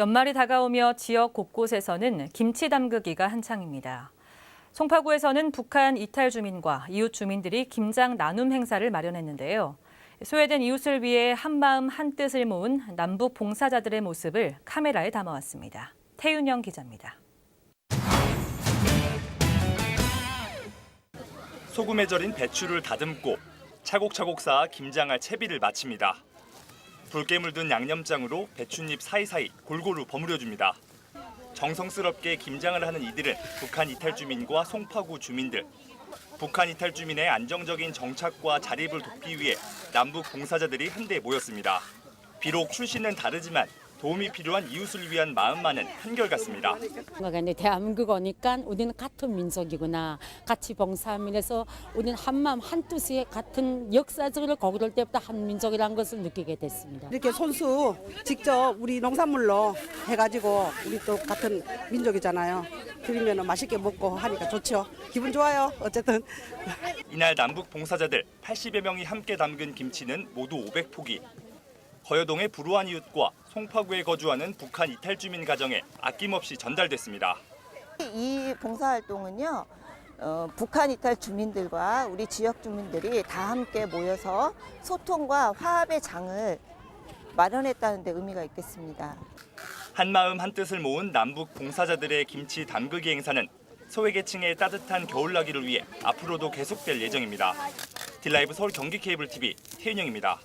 연말이 다가오며 지역 곳곳에서는 김치 담그기가 한창입니다. 송파구에서는 북한 이탈 주민과 이웃 주민들이 김장 나눔 행사를 마련했는데요. 소외된 이웃을 위해 한마음 한뜻을 모은 남북 봉사자들의 모습을 카메라에 담아왔습니다. 태윤영 기자입니다. 소금에 절인 배추를 다듬고 차곡차곡 쌓아 김장할 채비를 마칩니다. 붉게 물든 양념장으로 배춧잎 사이사이 골고루 버무려줍니다. 정성스럽게 김장을 하는 이들은 북한 이탈 주민과 송파구 주민들. 북한 이탈 주민의 안정적인 정착과 자립을 돕기 위해 남북 봉사자들이 한데 모였습니다. 비록 출신은 다르지만 도움이 필요한 이웃을 위한 마음만은 한결같습니다. 근데 대한민국 오니까 우리는 같은 민족이구나. 같이 봉사하면서 우리는 한마음 한뜻이 같은 역사적으로 거기를 때부터 한 민족이라는 것을 느끼게 됐습니다. 이렇게 손수 직접 우리 농산물로 해가지고 우리 또 같은 민족이잖아요. 드리면 맛있게 먹고 하니까 좋죠. 기분 좋아요. 어쨌든. 이날 남북 봉사자들 80여 명이 함께 담근 김치는 모두 500포기. 거여동의 불우한 이웃과 송파구에 거주하는 북한 이탈 주민 가정에 아낌없이 전달됐습니다. 이 봉사활동은요, 어, 북한 이탈 주민들과 우리 지역 주민들이 다 함께 모여서 소통과 화합의 장을 마련했다는 데 의미가 있겠습니다. 한마음 한뜻을 모은 남북 봉사자들의 김치 담그기 행사는 소외계층의 따뜻한 겨울나기를 위해 앞으로도 계속될 예정입니다. 딜라이브 서울 경기 케이블 TV 태윤영입니다.